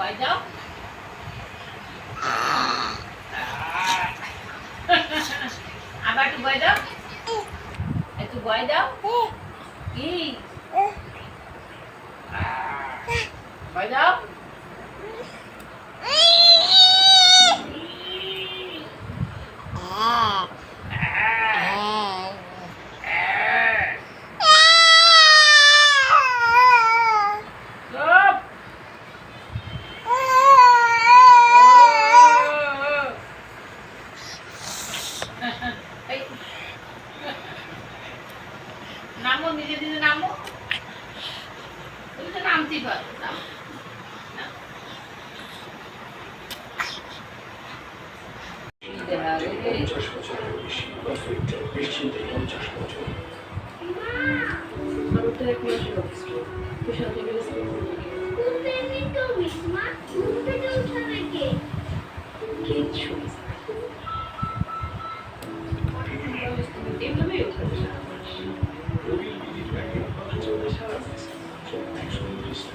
ভয় দাও আবার একটু ভয় দাও। একটু ভয় দাও। কি? ভয় দাও। নামো নিজে নিজে নামো। তুমি তো নামতেই পারো। পঞ্চাশ বছরের বেশি প্রফিট নিশ্চিন্তে পঞ্চাশ বছর। কিচ্ছু actually just